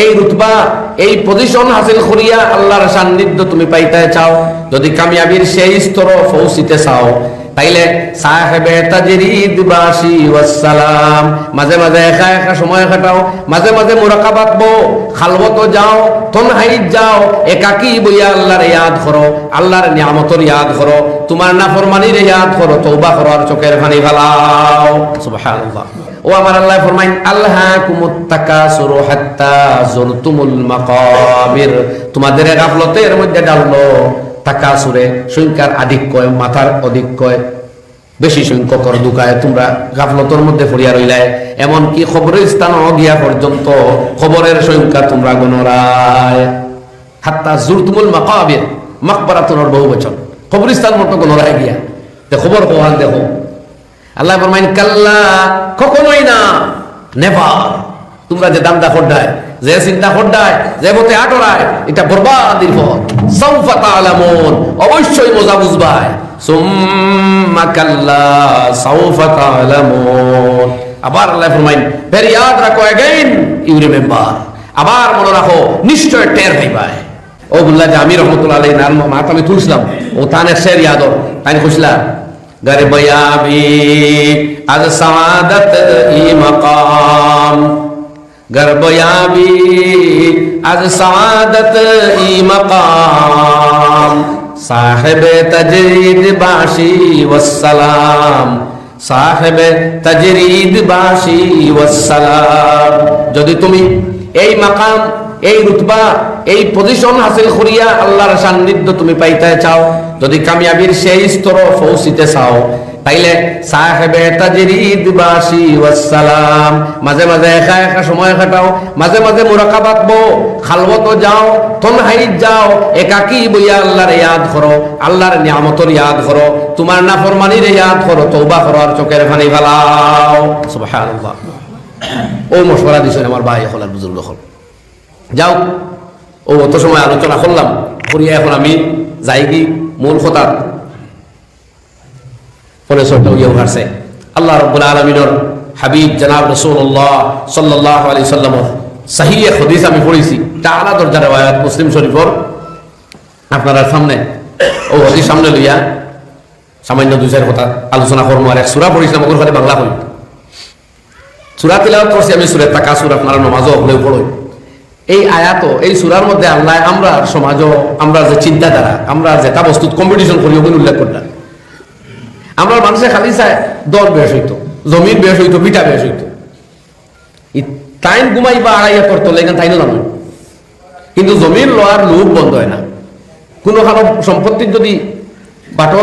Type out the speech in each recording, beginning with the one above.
এই রুতবা, এই পজিশন হাসিল করিয়া আল্লাহর সান্নিধ্য তুমি পাইতে চাও। যদি কামিয়াবির সেই স্তর পৌঁছিতে চাও, তাইলে সাহেবে তাজরিদ বাসি ওয়াসসালাম। মাঝে মাঝে একা একা সময় কাটাও, মাঝে মাঝে মুরাকাবাত বো খালবত যাও, তনহাইত যাও, একাকি বইয়া আল্লাহর ইয়াদ করো, আল্লাহর নিয়ামতর ইয়াদ করো, তোমার নাফরমানির ইয়াদ করো, তওবা করো আর চোখের পানি ফালাও। সুবহানাল্লাহ। ও আমার আল্লাহ ফরমাইন আল্লাহ কুমুত্তাকাসুরু হাত্তা জুরতুমুল মাকাবির। তোমাদের গাফলতের মধ্যে ডাললো তাকাসুরে, সংখ্যার আধিক্যয় মাথার অধিক্যয় বেশি সংখ্যকর দুকায়। তোমরা গাফলতর মধ্যে ফরিয়া রইলায় এমনকি খবরের স্থান গিয়া পর্যন্ত খবরের সংখ্যা তোমরা গণরায়। হাত্তা জুরতুমুল মাকাবির মাকবারাতুনের বহু বচন। খবরিস্তান মতো গণরায় গিয়া। খবর কোহান দেখো। আল্লাহ ফরমাইন কাল্লা কখনোই না নেভার তোমরা যে দান্দা খড্ডায় যে চিন্তা খড্ডায় যে মতে আটরায় এটা বরবাদির পথ সাউফা তাআলামুন অবশ্যই মজা বুঝবাই সুম্মা কাল্লা সাউফা তাআলামুন আবার আল্লাহ ফরমাইন ভেরি ইয়াদ রাখো अगेन ইউ রিমেম্বার আবার মনে রাখো নিশ্চয় টের পাইবাই ও বললা যে আমি রহমতুল্লাহ আলাইহি নাম মাত আমি তুলছিলাম ও তানের শের ইয়াদর তাই খুশলা গরবয়াবি আজ সাদত ই মকাম গরবয়াবি আজ সাদত ই মকাম সাহেব তজরিদ বাসি ওয়াসসালাম সাহেব তজরিদ বাসি ওয়াসসালাম যদি তুমি এই মাকাম এই রুতবা এই পজিশন হাসিল করিয়া আল্লাহর সান্নিধ্য তুমি পাইতে চাও। যদি কামিয়াবির সেই স্তর পৌঁছিতে চাও, তাইলে সাহেবে তাজরিদ, বাসি ওয়াসসালাম। মাঝে মাঝে একা একা সময় কাটাও, মাঝে মাঝে মুরাকাবাত বো খালবত যাও, তনহাইত যাও, একাকি বইয়া আল্লাহর ইয়াদ করো, আল্লাহর নিয়ামতর ইয়াদ করো। তোমার নাফরমানির ইয়াদ করো, তওবা করো আর চোখের পানি ফালাও। সুবহানাল্লাহ। ও মশওয়ারা দিছেন আমার ভাই হল আর বুজুর্গ হল। যাও। ও, অত সময় আলোচনা করলাম, করিয়া এখন আমি যাই কি মূল কথা। পরে সবটা উঠারছে আল্লাহ রব্বুল আলমিনর হাবিব জনাব রসুল্লাহ সাল্লাহ আলি সাল্লামর এক হদিস আমি পড়েছি। আলা দরজার রেওয়ায়াত মুসলিম শরীফর আপনারা সামনে, ও, হদিস সামনে লইয়া সামান্য দুই, চার কথা আলোচনা করব আর এক সুরা পড়েছিলাম ওগুলো খালি বাংলা হই সুরা তিলাওয়াত করছি আমি সুরের টাকা সুর আপনারা নমাজও হলেও পড়ই এই আয়াত এই সুরার মধ্যে আল্লাহ আমরা সমাজ আমরা যে চিন্তাধারা, আমরা যেটা বস্তুত কম্পিটিশন করি ওগুলো উল্লেখ করলাম আমরা মানুষের খালি চায় দল বেশ হইতো, জমির বেশ হইতো বিটা বেশ হইতো। টাইম ঘুমাই বা আড়াইয়া করতো লেগে তাই না কিন্তু জমির লোয়ার লোভ বন্ধ হয় না। কোনো কারও সম্পত্তির যদি বাটো,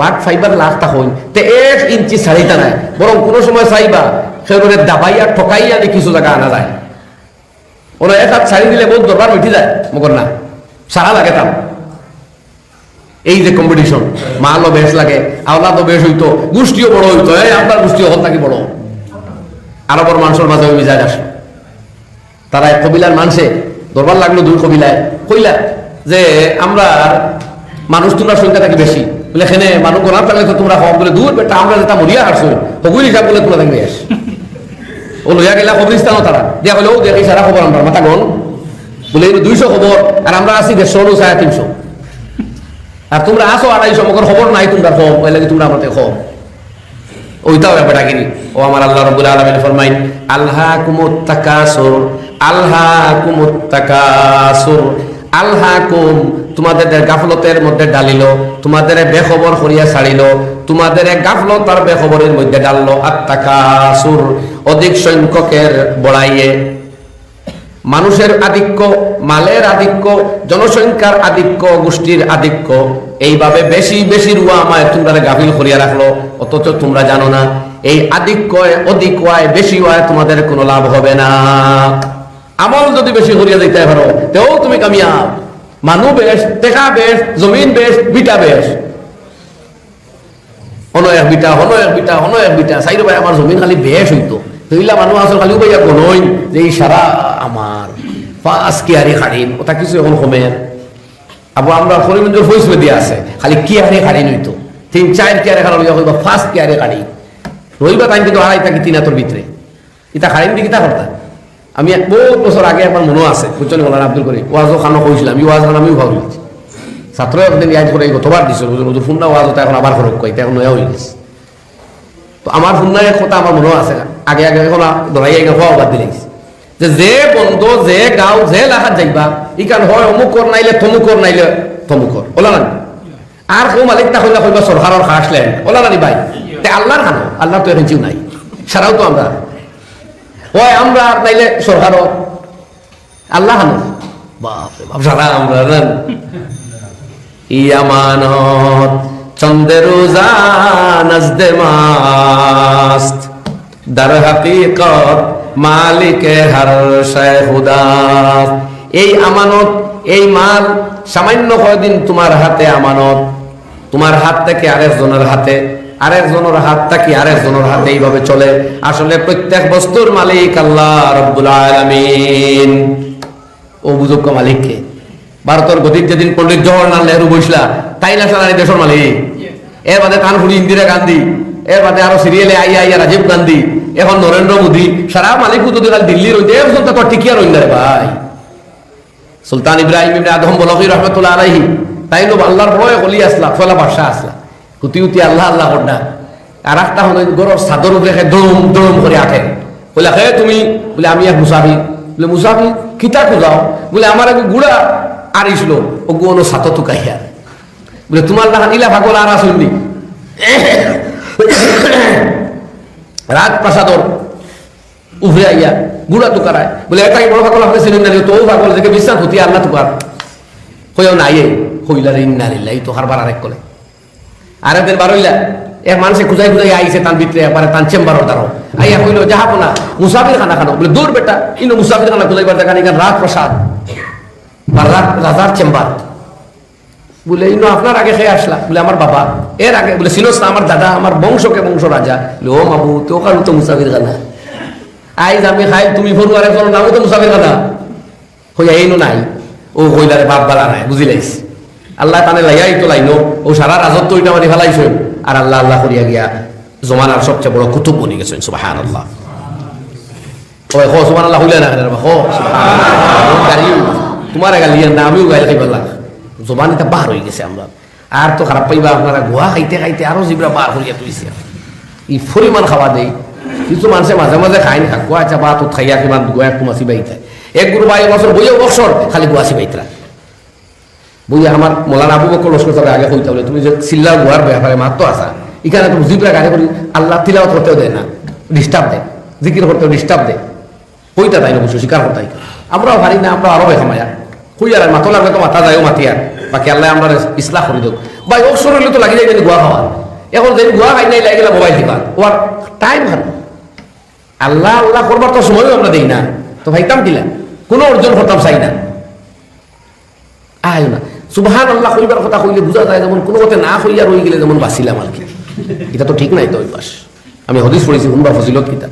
বাট ফাইবার লাখ টা হই, তে এক ইঞ্চি ছাড়িতা নাই। বরং কোনো সময় চাইবা সেগুলো দাবাইয়া, ঠকাইয়া কিছু জায়গা আনা যায়। ওরা এক হাত ছাড়ি দিলে বহুত দরবার উঠি যায়, মগর না। সারা লাগে তার এই যে কম্পিটিশন মালও বেশ লাগে, আওলাদও বেশ হইতো, গোষ্ঠীও বড় হইতো, এই আপনার গোষ্ঠীও হল থাকি বড়? আরবর মানুষের মাঝে ওই মিজাজ আসলো। তারা এক কবিলার মানুষে দরবার লাগল দুই কবিলায়, কইলা যে আমরা মানুষ তোমরা সংখ্যা থাকি বেশি। বলে এখানে মানুষ গোলাপ থাকলে তো তোমরা হব বলে, দূর বেটা, আমরা যেটা মরিয়া হারছো হগুল হিসাব বলে তোমরা থাকবে ও লইয়া গেলা কবরিস্তানও তারা। দিয়া বলে ও, দেখি সারা খবর আমরা, মাথা গন বলে এই দুইশো খবর, আর আমরা আছি দেড়শো সাড়ে তিনশো। আর তোমরা আসো আড়াইশো মগর খবর নাই তোমরা খব ওই লাগে তোমরা আমাদের খব ওইটাও ব্যাপারটা কিনি ও আমার আল্লাহ রব্বুল আলামিন ফরমাইন আল্লাহ কুমুত্তাকাসুর আল্লাহ কুমুত তাকাসুর তোমাদের গাফলতের মধ্যে ডালিল, তোমাদের বেখবর করিয়া ছাড়িল, তোমাদের গাফলত আর বেখবরের মধ্যে আত্মাকাসুর অধিক সংখ্যকের বড়াইয়ে। মানুষের আধিক্য, মালের আধিক্য, জনসংখ্যার আধিক্য, গোষ্ঠীর আধিক্য, এইভাবে বেশি বেশি রুয়া আমায় তোমরা গাফিল করিয়া রাখল, অথচ তোমরা জানো না, এই আধিক্য অধিক হয় বেশি হয় তোমাদের কোনো লাভ হবে না। আমল যদি বেশি করিয়া দিতে পারো, তেও তুমি কামিয়াব। মানু বেশ, টেকা বেশ, জমিন বেশ, বিটা বেশ। এক বিটা, হনো এক বিটা, হনো এক বিটা। চাইরো ভাই আমার জমিন খালি বেশ হইতো। খালি যে সারা আমার পাঁচ কিয়ারি খাড়িন ওটা কিছু এখন আমরা আছে। খালি কিয়ারে খাড়ি নইতো তিন চার কিয়ারে খাড়া লইয়া হইবা ফার্স্ট কিয়ারে খাড়ি রইবা টাইম কিন্তু আড়াই থাকি তিন হাতর ভিতরে ইটা খাড়িন দি করতা আমি এক বহুত বছর আগে একবার মনে আছে বুঝছেন মোলানা আব্দুল করিম ওয়াজও খানো কইছিলাম এই ওয়াজ আমিও লাগছে ছাত্র একদিন ইয়াদ করে গতবার দিছিল বুঝুন ওদের ফোনটা ওয়াজ এখন আবার খরচ কই এখন নয়া হয়ে গেছে। তো আমার ফোনটা এক কথা আমার মনে আছে। আগে আগে, এখন ধরাই আগে হওয়া বাদ দিলে যে যে বন্ধ, যে গাঁও, যে লাখাত যাইবা ইকান হয় অমুক অমুকর নাইলে তমুকর নাইলে তমুকর ওলা না আর কেউ মালিক তা হইলা কইবা সরকারের খাস লেন ওলা না ভাই আল্লাহর খানো আল্লাহ তো এখন নাই। সারাও তো আমরা। হয় আমরা আর নাইলে সরকারও আল্লাহ হানো বাপ, সারা আমরা জান ইয়ামানত চন্দের নজদে মাস্ত। در হাকিকত, মালিকে হর হুদা। এই আমানত, এই মাল সামান্য কয়দিন তোমার হাতে আমানত। তোমার হাত থেকে আরেকজনের হাতে আরেকজনের হাত থেকে আরেকজনের হাতে এইভাবে চলে? আসলে প্রত্যেক বস্তুর মালিক আল্লাহ রব্বুল আলামিন। ও বুজুর্গ মালিককে ভারতের গতির যেদিন পণ্ডিত জওয়াহরলাল নেহরু বসলা তাই না সারা দেশের মালিক? এর বাদে কানপুরি ইন্দিরা গান্ধী, এর বাদে আরও সিরিয়ালে আইয়া আইয়া রাজীব গান্ধী, এখন নরেন্দ্র মোদী, সারা মালিক যদি কাল দিল্লির রইতে এর তো টিকিয়া রইন রে ভাই। সুলতান ইব্রাহিম ইবনে আদম বলকি রহমতুল্লাহ আলাইহি, তাই লো আল্লাহর বড় গলি আসলা ফলা বাদশা আসলা কুতি উতি আল্লাহ আল্লাহ করনা আর একটা হলো গরর চাদর উপরে দম দড়ম করে আঠে বলে, হে তুমি? বলে, আমি এক মুসাফি বলে মুসাফি কিতা খুঁজাও বলে, আমার এক গুড়া আরিছিল ও গুনো সাত তুকাইয়া বলে, তোমার দেখা নীলা ভাগল আর আসুননি রাজপ্রাসাদর উভরে আইয়া গুড়া তুকারায় বলে এটাই বড় ভাগল আপনি ছিলেন না তো ভাগল থেকে বিশ্বাস হতি আল্লাহ তুকার হইও নাই হইলা রে ইন্না লিল্লাহ এই তো হারবার আরেক কলে। আরেকদিন বারইলা, এক মানুষে খুঁজাই খুঁজাই আইছে তার ভিতরে, একবারে তার চেম্বারও তারও আইয়া কইল যাহাবো না মুসাফির খানা। খানো বলে, দূর বেটা, ইনো মুসাফির খানা খুঁজাইবার দেখা নিকান রাজ- রাজার চেম্বার বলে, ইনো আপনার আগে খেয়ে আসলা। বলে, আমার বাবা। এর আগে, বলে সিনোস না, আমার দাদা, আমার বংশকে বংশ রাজা বলে, ও মাবু তো কারণ তো মুসাফির খানা আইজ, আমি খাই, তুমি ফরু আর একজন নামও তো মুসাফির খানা হইয়া এইনো নাই। ও কইলারে, বাপ বালা নাই, বুঝিলাইস। আল্লাহ তানে লাইয়াই তো লাইনো, ও সারা রাজত্ব ওইটা মারি ফেলাইছে। আর আল্লাহ আল্লাহ করিয়া গিয়া জমানার সবচেয়ে বড় কুতুব বনি গেছেন সুবাহান আল্লাহ আল্লাহ। না এটা গেছে আর তো খারাপ পাইবা, আপনারা গোয়া খাইতে খাইতে আরও জিবরা বার হইয়া তুইছে চাপা এক গুরু বাই বছর বইয়া বছর খালি গোয়াছি বাইতরা বইয়া আমার মোলানা আবু বকর লস্কর তবে আগে কইতে বলে তুমি যে সিল্লার গোয়ার ব্যাপারে মাত্র আসা এখানে তুমি জিবরা গাড়ি করি আল্লাহ তিলাওয়াত করতেও দেয় না ডিস্টার্ব দেয় জিকির করতেও ডিস্টার্ব দেয় কইটা তাই না বুঝছ স্বীকার করতাই আমরাও পারি না আমরা আরও বেখামায়া কই আর মাথা লাগলে তো মাথা যায়ও মাতি আর বাকি আল্লাহ আমরা ইসলাম করে দেব ভাই অবসর হইলে তো লাগি যায় গোয়া খাওয়া এখন যদি গোয়া খাই নাই, লাগিলে মোবাইল দিবা ওর টাইম হার আল্লাহ আল্লাহ করবার তো সময়ও আমরা দেই না। তো ভাইতাম দিলা কোনো অর্জন করতাম চাই না। আয় না। সুবহান আল্লাহ কইবার কথা কইলে বুঝা যায় যেমন কোনো মতে না হইয়া রই গেলে যেমন বাঁচিলাম আর কি। এটা তো ঠিক নাই তো অভ্যাস। আমি হদিস পড়েছি হুমবা ফজিলত কিতা।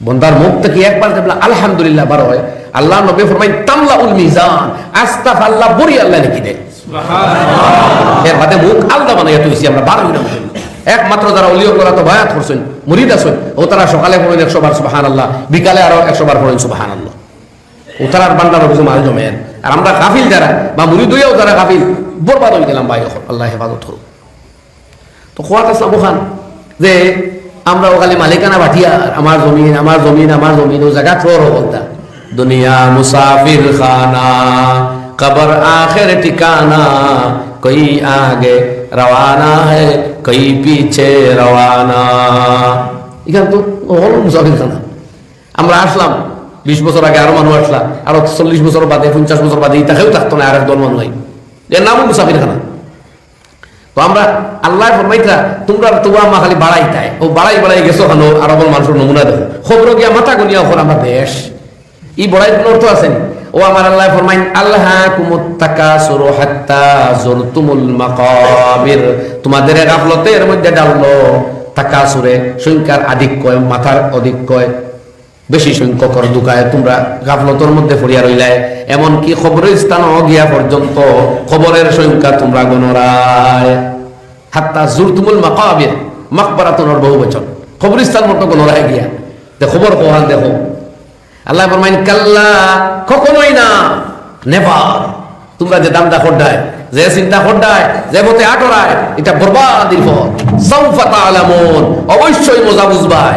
বন্দার মুখ থেকে একবার দেখলাম আলহামদুলিল্লাহ বার হয় আল্লাহ নবী ফরমাই তামলা উল মিজান আস্তাফ আল্লাহ বড়ি আল্লাহ লিখি দেয় এর বাদে মুখ আলাদা বানাইয়া তুইছি আমরা বার হইলাম। একমাত্র যারা অলিও করা তো বায়াত করছেন মুরিদ আছেন ও তারা সকালে পড়েন একশো বার সুবাহান আল্লাহ বিকালে আরও একশো বার পড়েন সুবাহান আল্লাহ ও তারার বান্দার কিছু মাল জমেন আর আমরা কাফিল যারা, বা মুরিদ হইয়াও যারা কাফিল বরবাদ হয়ে গেলাম ভাই আল্লাহ হেফাজত করুক। তো খোয়াত আসলাম ওখান যে আমরা ওখানে মালিকানা বাটিয়ার আমার জমিন আমার জমিন আমার জমিন, ও জায়গা ফ্লোর বলতা দুনিয়া মুসাফির খানা, কবর আখের ঠিকানা, কই আগে রওয়ানা है কই পিছে রওয়ানা। এখানে তো হল মুসাফির খানা। আমরা আসলাম বিশ বছর আগে আরও মানুষ আসলাম আরও চল্লিশ বছর বাদে, পঞ্চাশ বছর বাদে, ইতাকেও থাকতো না, আর এক দল মানুষ এর নামও মুসাফির খানা তো আমরা আল্লাহ ফরমাইতা তোমরা তোমরা মা খালি বাড়াই তাই। ও বাড়াই বাড়াই গেছো খানো আরবল মানুষের নমুনা দেখো। খবর গিয়া মাথা গুনিয়া ওখানে আমরা বেশ ই বড়াই কোনো অর্থ আছে ও আমার আল্লাহ ফরমাইন আল্লাহ কুমুত্তাকা সুরু হাত্তা জুরতুমুল মাকাবির। তোমাদের গাফলতের মধ্যে ডাললো, তাকা সুরে, সংখ্যার আধিক্যয় মাথার অধিক্যয় বেশি সংখ্যকর দুকায় তোমরা গাফলতর মধ্যে ফরিয়া রইলায় এমনকি খবরের স্থান গিয়া পর্যন্ত খবরের সংখ্যা তোমরা গণরায়। হাত্তা জুরতুমুল মাকাবির মাকবারাতুনের বহু বচন। খবরস্থান মতো গণরায় গিয়া। তে খবর কোহান দেখো আল্লাহ ফরমাইন, কাল্লা, কখনোই না, নেভার। তোমরা যে দামটা খড্ডায়, যে চিন্তা খড্ডায়, যে মতে আটরায়, এটা বরবাদির পথ সাউফা তাআলামুন, অবশ্যই মজা বুঝবাই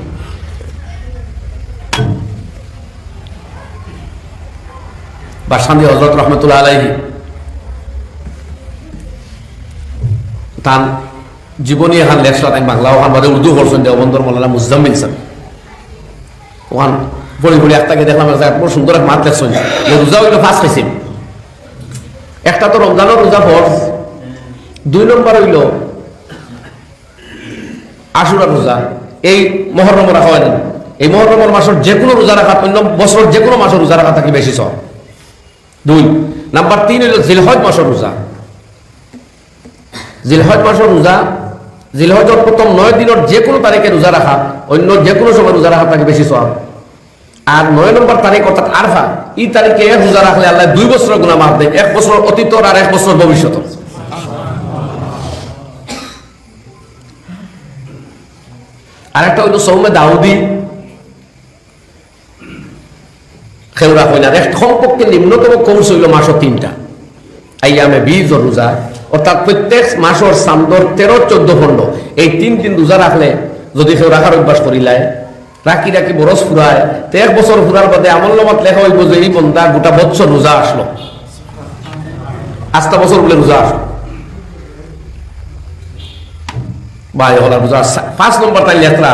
বাসান্দি হজরত রহমতুল্লাহ আলাইহি। তান জীবনী এখান লেখলা তাই বাংলা, ওখান বাদে উর্দু করছেন দেওবন্দর মৌলানা মুজাম্মিল স্যার ওখান পড়ি পড়ি একটাকে দেখলাম বড় সুন্দর এক মাত লেখছেন রোজা হইল ফার্স্ট খাইছেন একটা তো রমজানের রোজা ফরজ। দুই নম্বর হইল আশুরা রোজা। এই মহরম রাখা হয় না। এই মহরমের মাসের যে কোনো রোজা রাখা, অন্য বছরের যে কোনো মাসের রোজা রাখা থাকি বেশি সব। দুই। নাম্বার তিন হইল জিলহজ মাসের রোজা। জিলহজ মাসের রোজা জিলহজর প্রথম নয় দিনের যে কোনো তারিখে রোজা রাখা অন্য যে কোনো সময় রোজা রাখা তাকে বেশি সব আর নয় নম্বর তারিখ অর্থাৎ আরফা, এই তারিখে রোজা রাখলে আল্লাহ দুই বছরের গুণা মাফ দেয়, এক বছর অতীত আর এক বছর ভবিষ্যৎ আরেকটা হইল সৌমে দাউদি। খেউরা কইনা এক কমপক্ষে নিম্নতম কৌশ হইল মাসও তিনটা। আইয়ামে বীজ ও রোজা, অর্থাৎ প্রত্যেক মাসের সান্দর তেরো, চোদ্দ খণ্ড। এই তিন দিন রোজা রাখলে যদি কেউ রাখার অভ্যাস করিলায়, রাখি রাখি বরস ফুরায়, তো এক বছর ফুরার বাদে আমল নামাত লেখা হইব যে এই বন্ধা গোটা বছর রোজা আসলো। আস্তা বছর বলে রোজা আসলো। ভাই, হলা রোজা পাঁচ নম্বর তাই লেখরা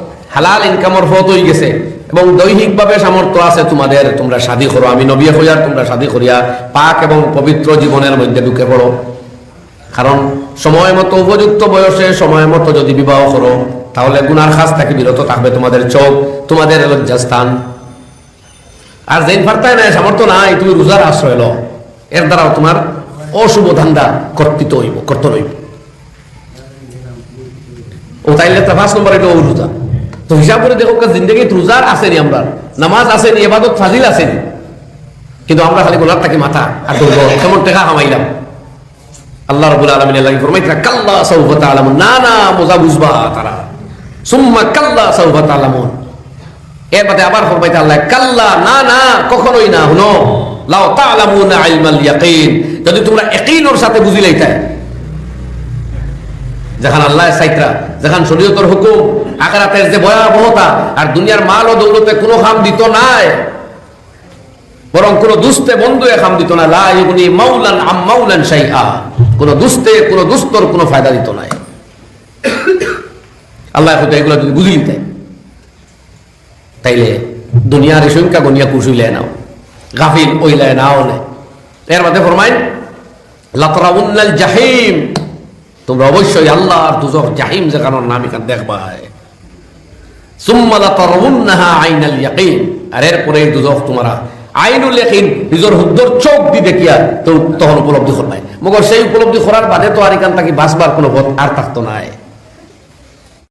হালাল ইনকামের ফত হয়ে গেছে। এবং দৈহিকভাবে সামর্থ্য আছে তোমাদের, তোমরা শাদী করো। আমি নবী হইয়ার তোমরা শাদী করিয়া পাক এবং পবিত্র জীবনের মধ্যে ঢুকে পড়ো। কারণ সময় মতো উপযুক্ত বয়সে সময় মতো যদি বিবাহ করো, তাহলে গুনার খাস থেকে বিরত থাকবে তোমাদের চোখ, তোমাদের লজ্জাস্থান। আর যেন ফার্তায় নাই, সামর্থ্য নাই, তুমি রোজার আশ্রয় লো এর দ্বারাও তোমার অশুভ ধান্দা কর্তৃত হইব কর্ত হইব। ও তাইলে তো পাঁচ নম্বর এটা ও রোজা। তো হিসাব করে দেখো জিন্দগি রোজার আসেনি আমরা, নামাজ আসেনি এবাদত ফাজিল আসেনি কিন্তু আমরা খালি গোলার থাকি মাথা আর কেমন টেকা কামাইলাম আল্লাহ রবুল আলমিন আল্লাহ ফরমাইতরা কাল্লা সৌফত আলামুন না না, মোজা বুঝবা তারা। সুম্মা কাল্লা সৌফত আলামুন এর বাদে আবার ফরমাইতে আল্লাহ, কাল্লা, না না, কখনোই না, হুনো। লাও তাআলামুনা ইলমাল ইয়াকিন। যদি তোমরা ইয়াকিনের সাথে বুঝিলাইতাই যেখান আল্লাহ সাইত্রা, যেখান শরীয়তের হুকুম, আখরাতের যে ভয়াবহতা আর দুনিয়ার মাল ও দৌলতে কোনো খাম দিত নাই, বরং কোন দুস্তে বন্ধু খাম দিত না, লা ইবনি মাউলান আম মাউলান শাইআ। কোন দুস্তে, কোন দুস্তর কোনো ফায়দা দিত নাই। আল্লাহ হয়তো এগুলো যদি বুঝি নিতে তাইলে দুনিয়ার সংখ্যা গনিয়া কুশুইলে নাও, গাফিল ওইলে নাও নে। এর মধ্যে ফরমাইন, লাতরাউন্নাল জাহিম। তোমরা অবশ্যই আল্লাহর দুজক জাহিম জাগানোর নাম এখান দেখবায় আর এরপরে দুজক তোমরা আইনুল নিজের হুদ্দর চোখ দি দেখিয়া তো তখন উপলব্ধি করবাই। মগর সেই উপলব্ধি করার বাদে তো আর এখান থাকি বাঁচবার কোনো পথ আর থাকতো নাই।